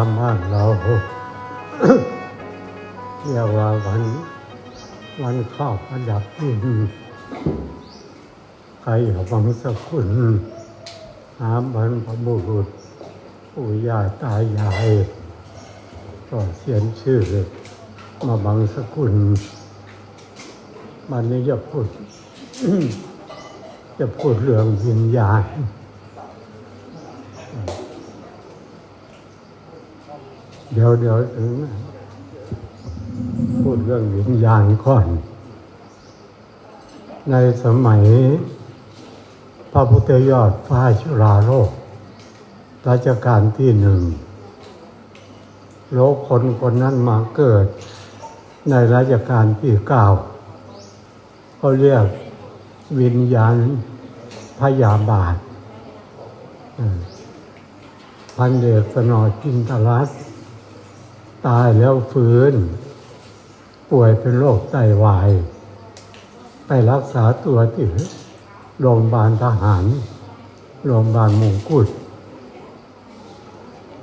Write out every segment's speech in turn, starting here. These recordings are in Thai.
าษาบ้านเราเรียกว่าวันวันข้าวประดับดินใครหวังสกุลหาบรรพบุรุษปู่ย่าตายายก็เขียนชื่อ มาบังสกุล มันนี้จะพูด จะพูดเรื่องวิญญาณ เดี๋ยวเดี๋ยวถึงพูดเรื่องวิญญาณก่อน ในสมัย พระพุทธยอดฟ้าชุราโลกรัชกาลที่หนึ่งโลกคนคนนั้นมาเกิด ในรัชกาลที่เก้าเขาเรียกวิญญาณพยาบาทพันเดชสนอจินตรัส ตายแล้วฟื้น ป่วยเป็นโรคไตวาย ไปรักษาตัวที่โรงพยาบาลทหาร โรงพยาบาลมงกุฎ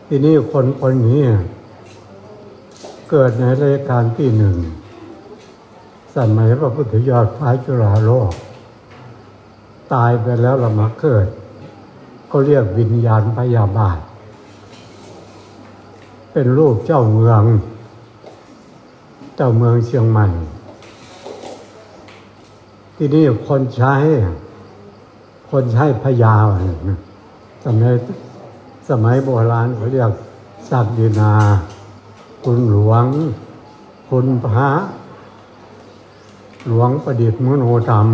ทีนี้คนคนนี้เกิดในรายการที่หนึ่ง สมัยพระพุทธยอดฟ้าจุฬาโลก ตายไปแล้วเรามาเกิด ก็เรียกวิญญาณพยาบาท เป็นลูกเจ้าเมือง เจ้าเมืองเชียงใหม่ ที่นี่คนใช้ คนใช้พยาเนี่ยสมัยสมัยโบราณเขาเรียกศักดินา คุณหลวง คุณพระ หลวงประดิษฐ์มโนธรรม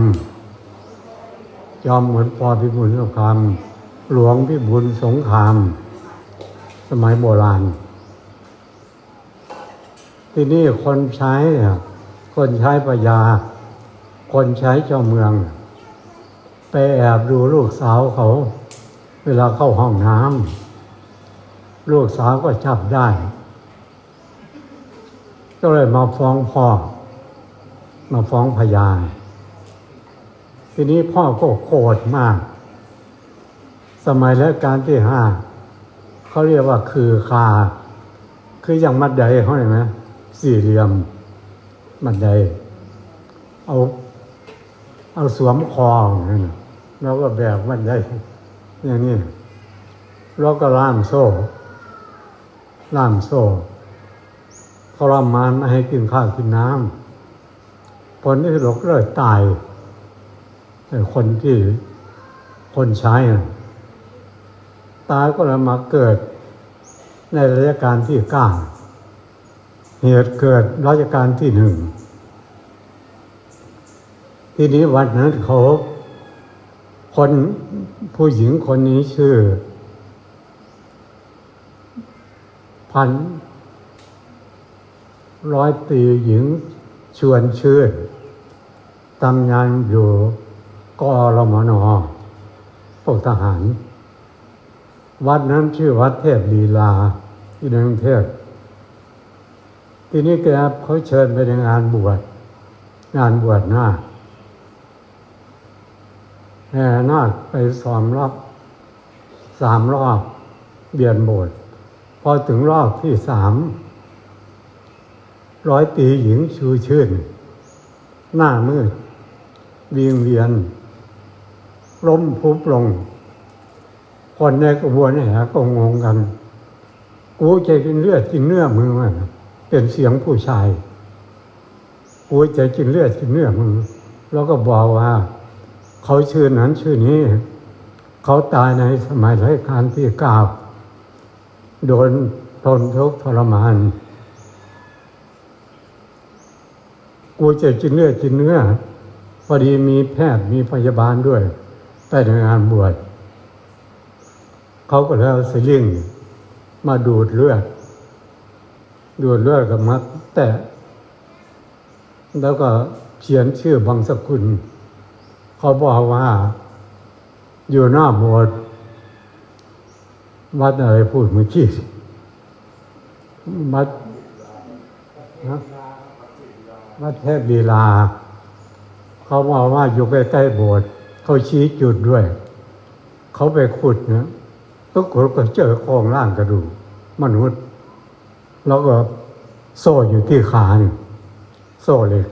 ยอมเหมือนปอพิบูลสงครามหลวงพิบูลสงคราม สมัยโบราณ ที่นี่คนใช้เนี่ยคนใช้ปัญญา คนใช้เจ้าเมือง ไปแอบดูลูกสาวเขา เวลาเข้าห้องน้ำลูกสาวก็จับได้ ก็เลยมาฟ้องพ่อ มาฟ้องพยานทีนี้พ่อก็โกรธมาก สมัยรัชกาลที่ห้าเขาเรียกว่าคือคา คืออย่างมัดใดเขาเห็นไหม สี่เหลี่ยมมัดใดเอา เอาสวมคอแล้วก็แบกมัดใดอย่างนี้แล้วก็ล่ามโซ่ล่ามโซ่ทรมานไม่ให้กินข้าวกินน้ำผลที่สุดก็เลยตายไอ้คนที่คนใช้น่ะตายก็เลยมาเกิดในรัชกาลที่เก้า เหตุเกิดรัชกาลที่หนึ่ง ที่นี้วันนั้นเขาคนผู้หญิงคนนี้ชื่อ พัน ร้อยตีหญิงชวนชื่นตำงานอยู่กอรมนพวกทหาร วัดนั้นชื่อวัดเทพลีลาที่ในกรุงเทพ ทีนี้แกเขาเชิญไปในงานบวชงานบวชหน้าแห่นาคไปสอมรอบสามรอบเบียนโบสถ์พอถึงรอบที่สามร้อยตีหญิงชูชื่น หน้ามืดเวียงเวียนล้มพุบลง คนในกระบวนแห่ก็งงกัน กูจะกินเลือดกินเนื้อมึงวะ เป็นเสียงผู้ชายกูจกินเลือดกินเนื้อมึงแล้วก็บอกว่า เขาชื่อนั้นชื่อนี้ เขาตายในสมัยรัชกาลที่เก้าโดนทนทุกข์ทรมานกูจะกินเลือดกินเนื้อพอดีมีแพทย์มีพยาบาลด้วยไปในงานบวชเขาก็เลยเอาสลิงมาดูดเลือด ดูดเลือดกับมัดแต่ แล้วก็เขียนชื่อบางสกุล เขาบอกว่า อยู่หน้าโบสถ์วัดอะไรพูดเมื่อกี้วัดนะวัดเทพลีลา เขาบอกว่าอยู่ใกล้ๆโบสถ์เขาชี้จุดด้วย เขาไปขุดนะทุกคนก็เจอโครงร่างกระดูกมนุษย์ แล้วก็โซ่อยู่ที่ขานี่โซ่เหล็ก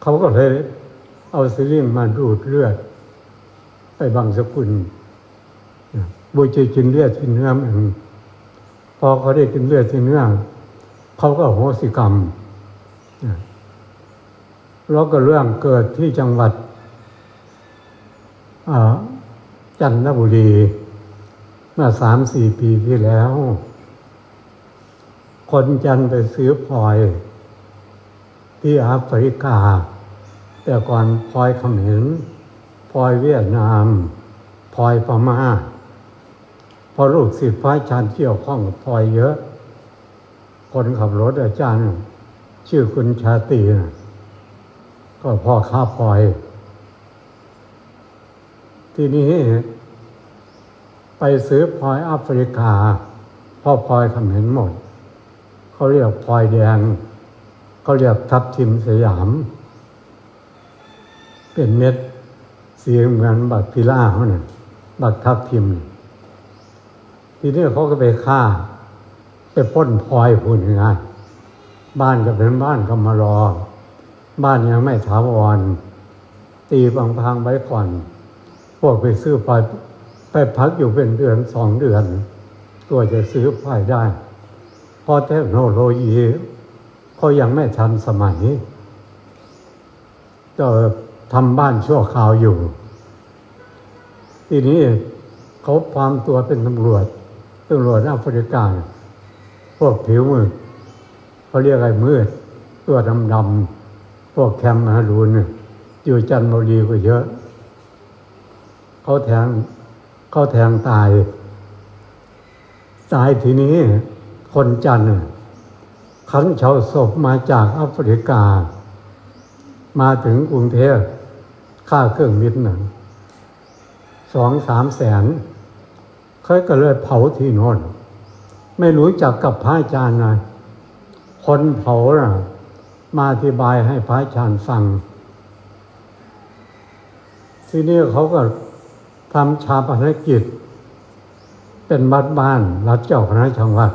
เขาก็เลยเอาซิลิงมาดูดเลือด ไปบางสกุลบุญจะกินเลือดกินเนื้อมันพอเขาได้กินเลือดกินเนื้อเขาก็โหสิกรรมแล้วก็เรื่องเกิดที่จังหวัดจันทบุรี เมื่อสามสี่ปีที่แล้ว คนจันไปซื้อพลอย ที่แอฟริกา แต่ก่อนพลอยเขมรพลอยเวียดนามพลอยพม่าพอลูกศิษย์พระอาจารย์เกี่ยวข้องกับพลอยเยอะ คนขับรถอาจารย์ ชื่อคุณชาตีนะก็พ่อค้าพลอย ทีนี้ ไปซื้อพลอยแอฟริกาเพ่อพลอยเขมรหมด เขาเรียกพลอยแดง เขาเรียกทับทิมสยาม เป็นเม็ดสีเหมือนบักพิล่าเขาเนี่ยบักทับทิม ทีนี้เขาก็ไปฆ่า ไปป้นพลอยพูดง่ายบ้านก็เป็นบ้านก็มารอ บ้านยังไม่ถาวร ตีพังๆไว้ก่อน พวกไปซื้อพลอย ไปพักอยู่เป็นเดือนสองเดือน ตัวจะซื้อพลอยได้ เพราะเทคโนโลยีเขายังไม่ทันสมัย จะทำบ้านชั่วคราวอยู่ ทีนี้เขาพามตัวเป็นตำรวจตำรวจแอฟริกาพวกผิวมืดเขาเรียกอะไรมืด ตัวดำดำๆพวกแคมมารูนอยู่จันทบุรีก็เยอะ เขาแทง เขาแทงตาย ตายทีนี้คนจันทร์ขันเชาศพมาจากแอฟริกา มาถึงกรุงเทพค่าเครื่องบินน่ะสองสามแสนเคยก็เลยเผาที่โน่นไม่รู้จักกับพระอาจารย์นะคนเผาน่ะมาอธิบายให้พระอาจารย์ฟัง ที่นี้เขาก็ ทำชาปนกิจ เป็นวัดบ้านรัฐเจ้าคณะจังหวัด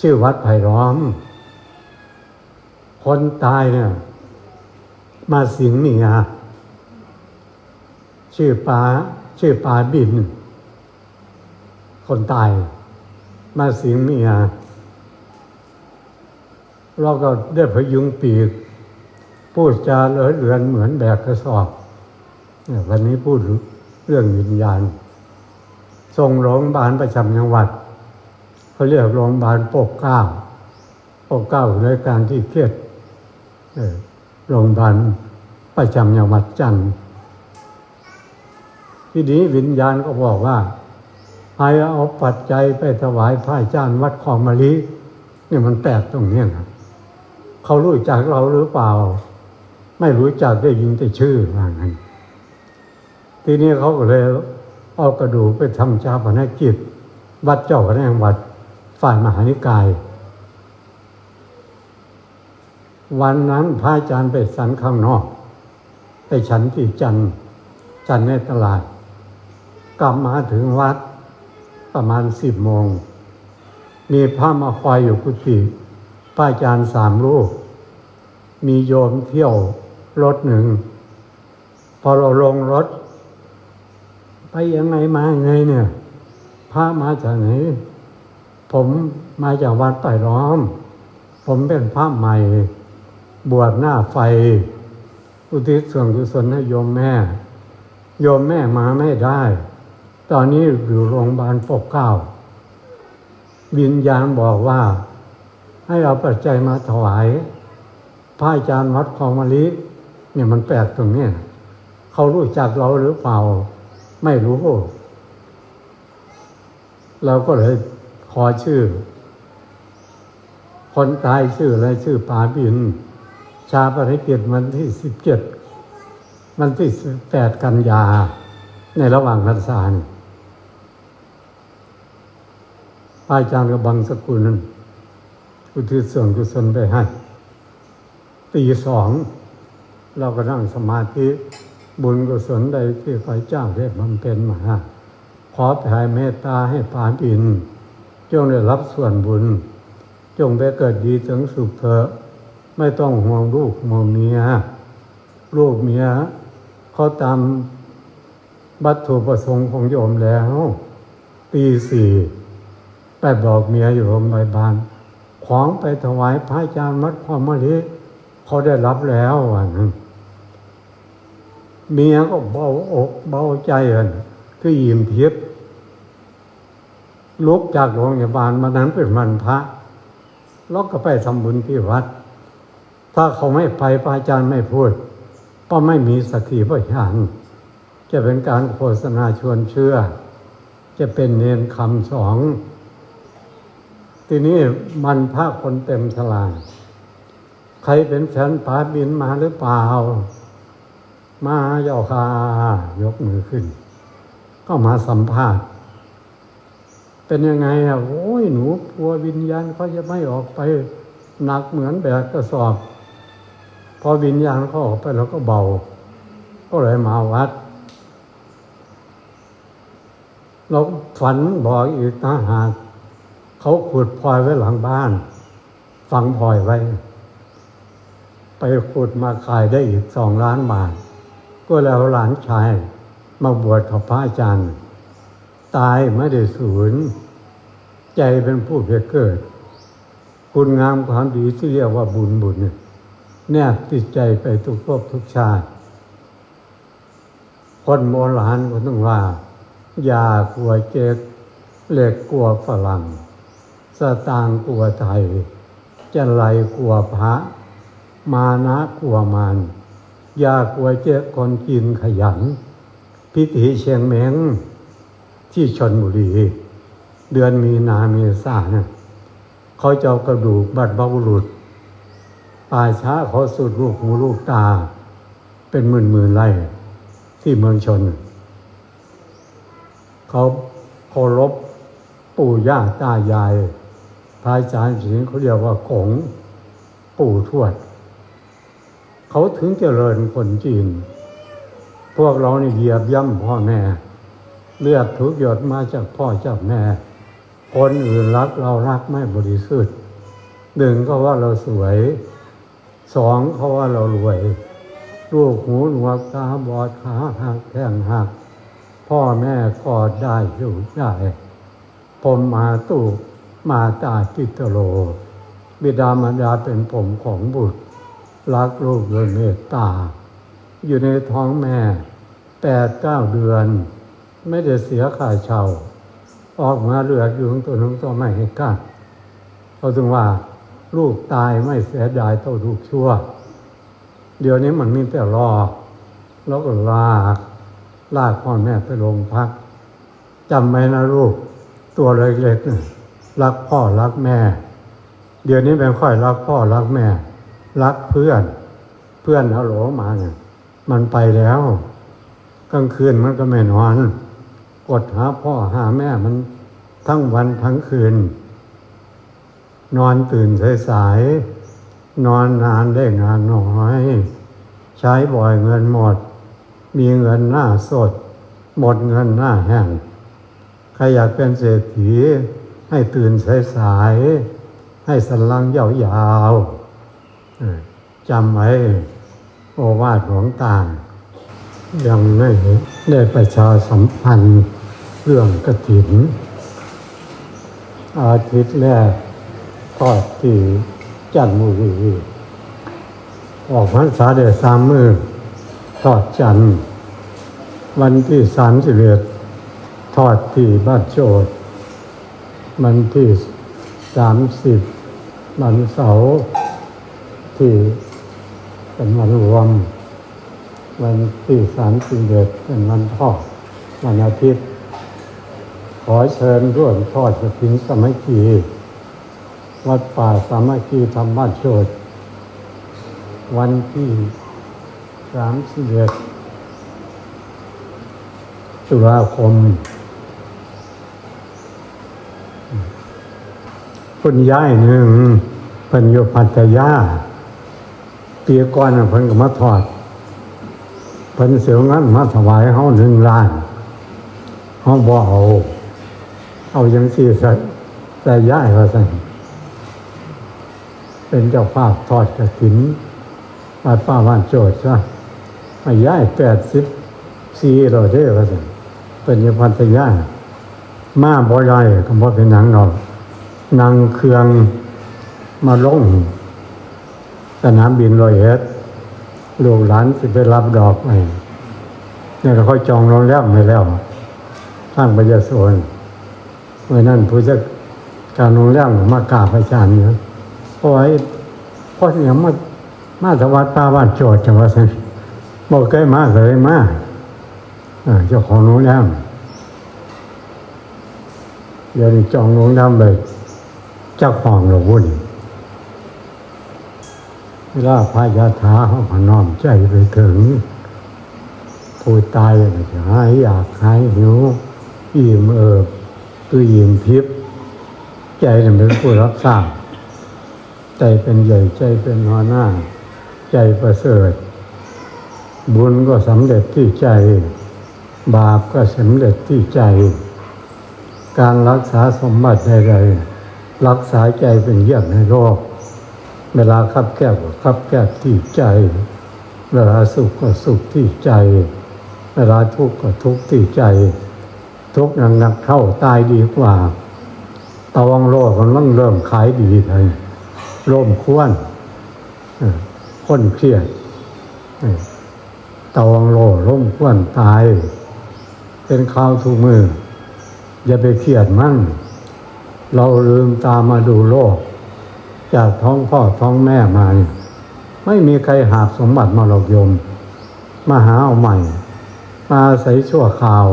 ชื่อวัดไผ่ล้อม คนตายเนี่ย มาสิงเมียชื่อปาชื่อปาบิน คนตาย มาสิงเมียเราก็ได้พยุงปีก พูดจาเลอะเลือนเหมือนแบกกระสอบ วันนี้พูด เรื่องวิญญาณ ส่งโรงพยาบาลประจำจังหวัดเขาเรียกโรงพยาบาลปกเก้าปกเก้าในการที่เครียดโรงพยาบาลประจำจังหวัดจันทร์ทีนี้วิญญาณก็บอกว่าให้เอาปัจจัยไปถวายพระอาจารย์วัดคลองมะลินี่มันแปลกตรงนี้นะเขารู้จักเราหรือเปล่า ไม่รู้จักได้ยินแต่ชื่อว่างั้น ทีนี้เขาก็เลยเอากระดูกไปทำชาปนกิจวัดเจ้าคณะจังหวัดฝ่ายมหานิกาย วันนั้นพระอาจารย์ไปสันข้างนอก ไปฉันที่จันจันในตลาด กลับมาถึงวัดประมาณสิบโมง มีพระมาคอยอยู่กุฏิพระอาจารย์สามรูป มีโยมเที่ยวรถหนึ่ง พอเราลงรถ ไปยังไงมายังไงเนี่ยพระมาจากไหน ผมมาจากวัดไต่ล้อม ผมเป็นพระใหม่ บวชหน้าไฟ อุทิศส่วนกุศลให้โยมแม่ โยมแม่มาไม่ได้ ตอนนี้อยู่โรงพยาบาลปกเก้า วิญญาณบอกว่า ให้เอาปัจจัยมาถวายพระอาจารย์วัดคลองมะลิเนี่ยมันแปลกตรงนี้เขารู้จักเราหรือเปล่า ไม่รู้ เราก็เลยขอชื่อ คนตายชื่ออะไรชื่อปาบิน ชาปนกิจวันที่สิบเจ็ดวันที่สิบแปดกันยา ในระหว่างพรรษาเนี่ยพระอาจารย์กับบังสกุลอุทิศส่วนกุศลไปให้ตีสอง เราก็นั่งสมาธิ บุญกุศลใดที่ข้าเจ้าได้บำเพ็ญมา ขอแผ่เมตตาให้ปานอิน จงได้รับส่วนบุญ จงไปเกิดดีถึงสุขเถอะไม่ต้องห่วงลูกห่วงเมีย ลูกเมียเขาตามวัตถุประสงค์ของโยมแล้ว ตีสี่ไปบอกเมียอยู่โรงพยาบาลของไปถวายพระอาจารย์มัดพ่อมะลิเขาได้รับแล้วว่านั้น เมียก็เบาอกเบาใจกันคือยิ้มทิพย์ลุกจากโรงพยาบาลมานั้นเป็นวันพระแล้วก็ไปทำบุญที่วัด ถ้าเขาไม่ไปพระอาจารย์ไม่พูด ก็ไม่มีสักขีพยานจะเป็นการโฆษณาชวนเชื่อ จะเป็นเนนคำสองทีนี้มันพระคนเต็มทลายใครเป็นแฟนป๋าบินมาหรือเปล่า มาเจ้าค่ะยกมือขึ้น ก็มาสัมภาษณ์ เป็นยังไงอะโอ้ยหนูกลัววิญญาณเขาจะไม่ออกไปหนักเหมือนแบกกระสอบ พอวิญญาณเขาออกไปแล้วก็เบา ก็เลยมาวัดเราฝันบอกอีกนะหากเขาขุดพลอยไว้หลังบ้าน ฝังพลอยไว้ ไปขุดมาขายได้อีกสองล้านบาท ก็แล้วหลานชายมาบวชกับพระอาจารย์ ตายไม่ได้สูญใจเป็นผู้เพียเกิด คุณงามความดีที่เรียกว่าบุญบุญเนี่ยแนบติดใจไปทุกภพทุกชาติ คนโบราณก็ต้องว่า อย่ากลัวเจ๊กเหล็กกลัวฝรั่งสตางค์กลัวไทยจะไหลกลัวพระ มานะกลัวมารอ ยากลัวเจ๊คนกินขยัน พิธีเชียงเมงที่ชนบุรี เดือนมีนาเมษาเนี่ยเขาจะเอากระดูกบัดบบุรุษป่าช้าเขาสุดลูกหูลูกตา เป็นหมื่นหมื่นๆไร่ที่เมืองชน เขาเคารพปู่ย่าตายายพระอาจารย์สิงเขาเรียกว่า กงปู่ทวด เขาถึงเจริญคนจีน พวกเรานี่เหยียบย่ำพ่อแม่ เลือดทุกหยดมาจากพ่อจากแม่ คนอื่นรักเรารักไม่บริสุทธิ์หนึ่งก็ว่าเราสวย สองเขาว่าเรารวยลูกหูหนวกตาบอดขาหักแข้งหัก พ่อแม่กอดได้อยู่ได้ผมมาตุมาตาจิตโล บิดามารดาเป็นผมของบุตร รักลูกด้วยเมตตา อยู่ในท้องแม่แปดเก้าเดือน ไม่ได้เสียค่าเช่า ออกมาเลือกอยู่ของตัวน้องตัวไม่ให้กัดเขาถึงว่าลูกตายไม่เสียดายเท่าลูกชั่ว เดี๋ยวนี้มันมีแต่รอ แล้วก็ลากลากพ่อแม่ไปโรงพักจำไว้นะลูก ตัวเล็กๆน่ะรักพ่อรักแม่ เดี๋ยวนี้ไม่ค่อยรักพ่อรักแม่ รักเพื่อน เพื่อนเอาโหลมาเนี่ยมันไปแล้วกลางคืนมันก็ไม่นอน กดหาพ่อหาแม่มันทั้งวันทั้งคืน นอนตื่นสายๆนอนนานได้งานน้อย ใช้บ่อยเงินหมด มีเงินหน้าสด หมดเงินหน้าแห้งใครอยากเป็นเศรษฐีให้ตื่นสายๆให้สันหลังยาวๆ จำไว้โอวาทหลวงตายังไม่ได้ประชาสัมพันธ์เรื่องกระถิน อาทิตย์แรกทอดที่จันทบุรีออกพรรษาเดือนสามมือทอดจันทร์วันที่สามสิบเอ็ดทอดที่บ้านโจทย์วันที่สามสิบวันเสาร์ ที่เป็นวันรวม วันที่สามสิบเอ็ดเป็นวันทอดวันอาทิตย์ ขอเชิญร่วมทอดกฐินสมัคคีวัดป่าสามัคคีธรรมบ้านโชดวันที่สามสิบเอ็ดตุลาคม คุณยายหนึ่งเป็นโยพัทยา ปีก่อนน่ะเพิ่นก็มาทอดเพิ่นเสียงั้นมาถวายเฮาหนึ่งล้านเฮาบ่เอาเอาจังซี่ใส่ใส่ย้ายว่าซั่นเป็นเจ้าภาพทอดกฐินวัดป้าบ้านโจทย์ซะมาย้ายแปดสิบสี่เราเด้อว่าซั่นเป็นยพันธยามาบ่ได้ก็บ่เป็นหยังดอกนั่งเครื่องมาลง สนามบินรอยเอ็ดลูกหลานสิไปรับดอกไปเนี่ยก็ค่อยจองโรงแรมไว้แล้วทางพยาโซนเมื่อนั้นผู้จัดการโรงแรมมากราบอาจารย์เนี่ยเพราะไอ้เพราะเนี่ยมามาถวัสดิ์ป้าบ้านโจทย์จังหวัดสันบอกเคยมาเคยมาเจ้าของโรงแรมเดี๋ยวนี้จองโรงแรมเลยเจ้าของเราวุ่น ลาพายาถาเขาพน้อมใจไปถึง ผู้ตายจะหายอยากหายหิวอิ่มเอิบคืออิ่มทิพย์ใจเนี่ยเป็นผู้รับทราบใจเป็นใหญ่ใจเป็นหัวหน้า ใจประเสริฐ บุญก็สำเร็จที่ใจ บาปก็สำเร็จที่ใจ การรักษาสมบัติใดๆรักษาใจเป็นเยี่ยมในโลก เวลาขับแก้วก็ขับแก้วที่ใจ เวลาสุขก็สุขที่ใจ เวลาทุกข์ก็ทุกข์ที่ใจ ทุกข์หนักๆเข้าตายดีกว่าตะวังโลกมันต้องเริ่มขายดีเลยร่มควนเออคนเครียดตะวังโลร่มควนตาย เป็นข้าวทุกมือ อย่าไปเครียดมั่ง เราลืมตามาดูโลก จากท้องพ่อท้องแม่มาเนี่ยไม่มีใครหาบสมบัติมาหลอกโยม มาหาเอาใหม่ มาอาศัยชั่วคราว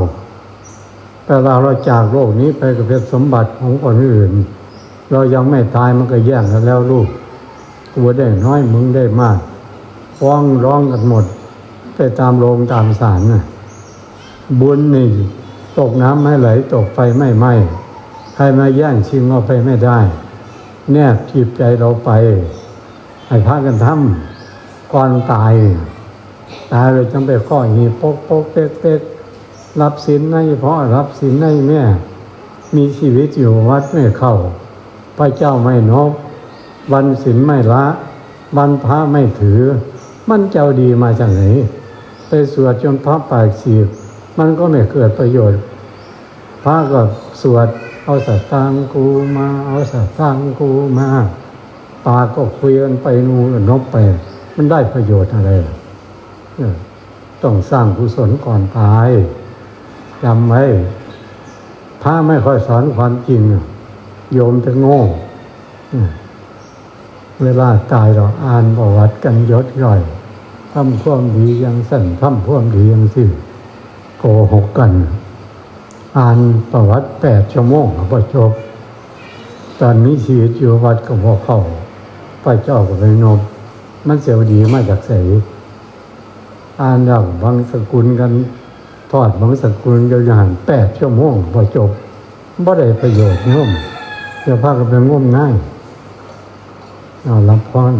แต่เราเราจากโลกนี้ไปกับเป็นสมบัติของคนอื่น เรายังไม่ตายมันก็แย่งกันแล้วลูกกูได้น้อยมึงได้มากฟ้องร้องกันหมด ไปตามโรงตามศาลน่ะบุญนี่ตกน้ำไม่ไหล ตกไฟไม่ไหม้ใครมาแย่งชิงเอาไปไม่ได้ แนบจีบใจเราไปให้พากันทำก่อนตาย ตายเลยจังไปข้อหีปกปกเป๊กเป๊กรับสินในเพราะรับสินในแม่ มีชีวิตอยู่วัดไม่เข้า พระเจ้าไม่นบวันศีลไม่ละวันพระไม่ถือ มันเจ้าดีมาจากไหนไปสวดจนพระปากสีบมันก็ไม่เกิดประโยชน์ พระก็สวด เอาสตตังกูมา เอาสตตังกูมาปากก็คุยกันไปนูนนบไป มันได้ประโยชน์อะไรต้องสร้างกุศลก่อนตายจำไว้พระไม่ค่อยสอนความจริง โยมจะโง่ เวลาตายเราอ่านประวัติกันยศย่อยทำความดีอยังสั่นทำความดีอยังสิโกหกกัน อ่านประวัติแปดชั่วโมงก็จบ ตอนนี้ชีวิตอยู่วัดก็พอเข้าพระเจ้าก็ไปนบมันเสียวดีมาจากใสอ่านเราบางสกุลกันทอดบางสกุลยาวอย่างแปดชั่วโมงพอจบบ่ได้ประโยชน์โย่มเดี๋ยวพากันไปง่มง่ายเอารับพร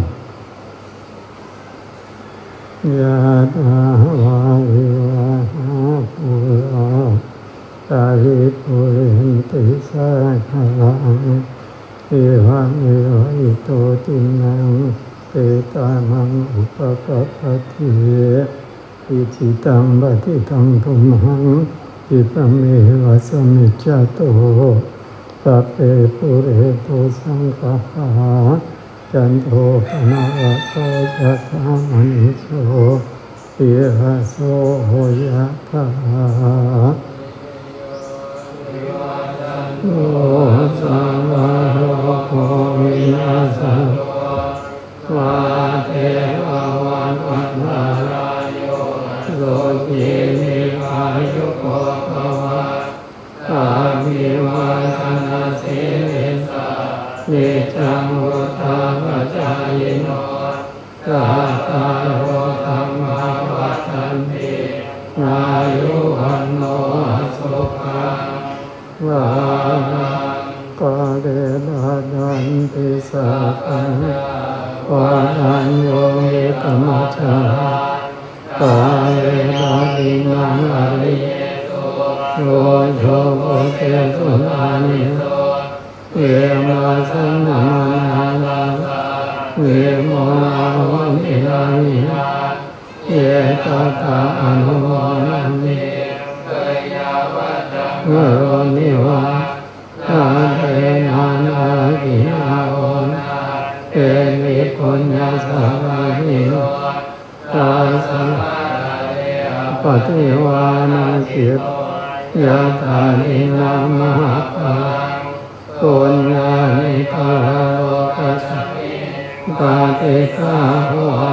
ยะถาวาริวาหาปุรา ตาลิปุเรนติสาคารังเอวะเมวะอิโตตินังเปตามังอุปกปปติอิจิตังปฏิตังทุมหังอิปะเมวะสมิจจโตสัพเพปุเรโตสังฆาจันโทปนาวะโตจัตตามณิโสเยหะโสโหยะถา โอสาวะโหมินาสวาเทววันวันวารายโยโลกีนิพายุโกภวะอาภิวาทนาสิลิสานิจังวุฒาปจายโนกาตาโรธรรมาวัฏันติอายุวันโนสุขังวา เดลานันติสัพังวานันโยมิตมัจจากาเรนาดินังอริยโยโยโเตสุนานิโตเวมาสนนาลาเวโมอาวิลนิยาเยตตาอนุโมนันตเกยาวัตตะโรนิวา ปุญญาสมาหิโนตาสังปฏิวานาสิตยะธานินามหาปังปุญญาณิกาโลกัสสมิปาติกาหนิ